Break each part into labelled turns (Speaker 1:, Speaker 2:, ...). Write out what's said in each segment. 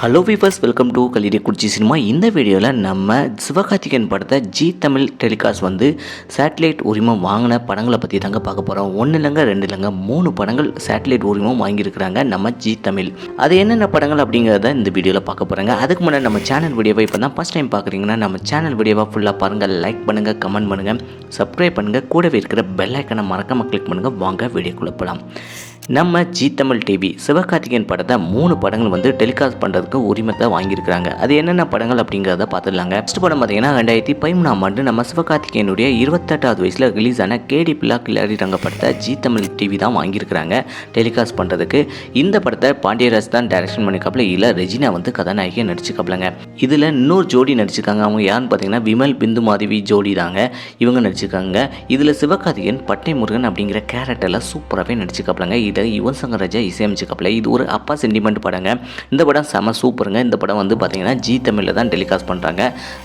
Speaker 1: Hello viewers welcome to கலிடி குடிச்சி cinema இந்த வீடியோவில் நம்ம சிவகார்த்திகேயன் படத்தை ஜி தமிழ் டெலிகாஸ்ட் வந்து சேட்டலைட் உரிமம் வாங்கின படங்களை பற்றி தாங்க பார்க்க போகிறோம் ஒன்று இல்லைங்க ரெண்டு இல்லைங்க மூணு படங்கள் சேட்டலைட் உரிமம் வாங்கியிருக்கிறாங்க நம்ம ஜி தமிழ் அது என்னென்ன படங்கள் அப்படிங்கிறத இந்த வீடியோவில் பார்க்க போகிறாங்க அதுக்கு முன்னாடி நம்ம சேனல் வீடியோவை இப்போ தான் ஃபஸ்ட் டைம் பார்க்குறீங்கன்னா நம்ம சேனல் வீடியோவை ஃபுல்லாக பாருங்கள் லைக் பண்ணுங்கள் கமெண்ட் பண்ணுங்கள் சப்ஸ்கிரைப் பண்ணுங்கள் கூடவே இருக்கிற பெல் ஐக்கனை மறக்காமல் கிளிக் பண்ணுங்கள் வாங்க வீடியோக்குள்ளே போகலாம் நம்ம ஜி தமிழ் டிவி சிவகார்த்திகேயன் படத்தை மூணு படங்கள் வந்து டெலிகாஸ்ட் பண்ணுறதுக்கு உரிமத்தை வாங்கியிருக்கிறாங்க. அது என்னென்ன படங்கள் அப்படிங்கிறத பார்த்துடலாங்க. ஃபஸ்ட் படம் பார்த்தீங்கன்னா ரெண்டாயிரத்தி பதிமூணாம் ஆண்டு நம்ம சிவகார்த்திகேயனுடைய இருபத்தெட்டாவது வயசில் ரிலீஸ் ஆன கேடி பிள்ளா கிளாரி ரங்க படத்தை ஜி தமிழ் டிவி தான் வாங்கியிருக்கிறாங்க டெலிகாஸ்ட் பண்ணுறதுக்கு இந்த படத்தை பாண்டியராஜ் தான் டைரக்ஷன் பண்ணிக்காப்புல இல்லை ரெஜினா வந்து கதாநாயகியை நடிச்சுக்காப்புலங்க இதில் இன்னொரு ஜோடி நடிச்சிருக்காங்க. அவங்க யாருன்னு பார்த்தீங்கன்னா விமல் பிந்து மாதவி ஜோடி தாங்க இவங்க நடிச்சிருக்காங்க. இதில் சிவகார்த்திகேயன் பட்டை முருகன் அப்படிங்கிற கேரக்டரில் சூப்பராகவே நடிச்சுக்காப்புலங்க இதை யுவன் சங்கர் ராஜா இசையமைச்சுக்காப்புல இது ஒரு அப்பா சென்டிமெண்ட் படங்க. இந்த படம் செம சூப்பருங்க. இந்த படம் வந்து பார்த்தீங்கன்னா ஜி தமிழில் தான் டெலிகாஸ்ட் பண்ணுறாங்க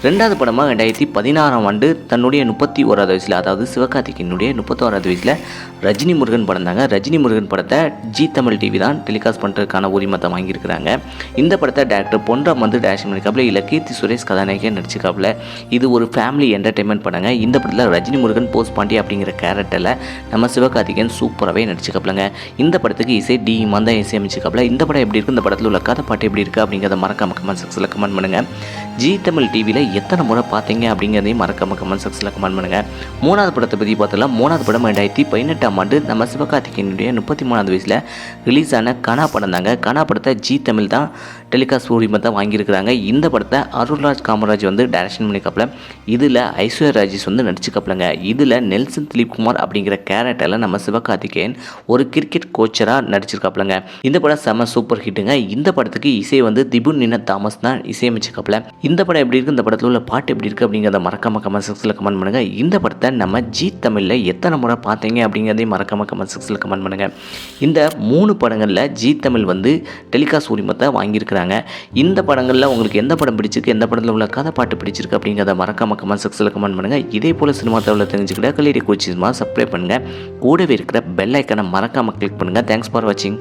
Speaker 1: ரெண்டாவது படமாக ரெண்டாயிரத்தி பதினாறாம் ஆண்டு தன்னுடைய முப்பத்தி ஓராவது வயசில் அதாவது சிவகார்த்திகேயனுடைய முப்பத்தோராவது வயசில் ரஜினி முருகன் படம் தாங்க. ரஜினி முருகன் படத்தை ஜி தமிழ் டிவி தான் டெலிகாஸ்ட் பண்ணுறதுக்கான உரிமத்தை வாங்கியிருக்கிறாங்க. இந்த படத்தை டேரக்டர் பொன்ராம் வந்து டேரக்ஷன் பண்ணியிருக்காப்புல இல்லை கீர்த்தி சுரேஷ் கதாநாயகன் நடிச்சிருக்காப்புல. இது ஒரு ஃபேமிலி என்டர்டைன்மெண்ட் படங்க. இந்த படத்தில் ரஜினி முருகன் போஸ் பாண்டி அப்படிங்கிற கேரக்டரில் நம்ம சிவகார்த்திகேயன் சூப்பராகவே நடிச்சிருக்காப்புலங்க. இந்த படத்துக்கு இசை டி இமான் தான் இசையமைச்சிருக்காப்புல இந்த படம் எப்படி இருக்குது இந்த படத்தில் உள்ள கதை பாட்டு எப்படி இருக்குது அப்படிங்கிறத மறக்காம கமெண்ட் செக்ஸில் கமெண்ட் பண்ணுங்கள் ஜி தமிழ் டிவியில் எத்தனை முறை பார்த்தீங்க அப்படிங்கிறதையும் மறக்காம கமெண்ட் செக்ஸில் கமெண்ட் பண்ணுங்கள் மூணாவது படத்தை பற்றி பார்த்தலாம் மூணாவது படம் ரெண்டாயிரத்தி பதினெட்டாம் ஆண்டு நம்ம சிவகார்த்திகேயனுடைய முப்பத்தி மூணாவது வயசில் ரிலீஸ் ஆன கனா படம் தாங்க கனா படத்தை ஜி தமிழ் தான் டெலிகாஸ்ட் உரிமத்தை வாங்கியிருக்கிறாங்க. இந்த படத்தை அருள்ராஜ் காமராஜ் வந்து டைரக்ஷன் பண்ணிக்காப்புல இதில் ஐஸ்வர்யா ராஜேஷ் வந்து நடிச்சுக்காப்புலங்க. இதில் நெல்சன் திலீப்குமார் அப்படிங்கிற கேரக்டரில் நம்ம சிவகார்த்திகேயன் ஒரு கிரிக்கெட் கோச்சராக நடிச்சிருக்காப்புலங்க. இந்த படம் செம சூப்பர் ஹிட்டுங்க இந்த படத்துக்கு இசை வந்து திபுன் நின தாமஸ் தான் இசையமைச்சிருக்காப்புல. இந்த படம் எப்படி இருக்குது இந்த படத்தில் உள்ள பாட்டு எப்படி இருக்குது அப்படிங்கிறத மறக்காம கமெண்ட் செக்ஸில் கமெண்ட் பண்ணுங்கள் இந்த படத்தை நம்ம ஜி தமிழில் எத்தனை முறை பார்த்தீங்க அப்படிங்கிறதையும் மறக்காம கமெண்ட் செக்ஸில் கமெண்ட் பண்ணுங்கள் இந்த மூணு படங்களில் ஜி தமிழ் வந்து டெலிகாஸ்ட் உரிமத்தை வாங்கியிருக்கிறாங்க. இந்த படங்களில் உங்களுக்கு எந்த படம் பிடிச்சிருக்கு? எந்த படத்தில் உள்ள கதை பாட்டு பிடிச்சிருக்கு? அப்படிங்கிறத மறக்காம கமெண்ட் செக்ஷனில் கமெண்ட் பண்ணுங்கள் இதே போல் சினிமா தகவலை தெரிஞ்சுக்கிட்ட கல்லூரி கோச்சிஸ்மா சப்ஸ்கிரைப் பண்ணுங்கள் கூடவே இருக்கிற பெல் ஐக்கனை மறக்காமல் கிளிக் பண்ணுங்கள் தேங்க்ஸ் ஃபார் வாட்சிங்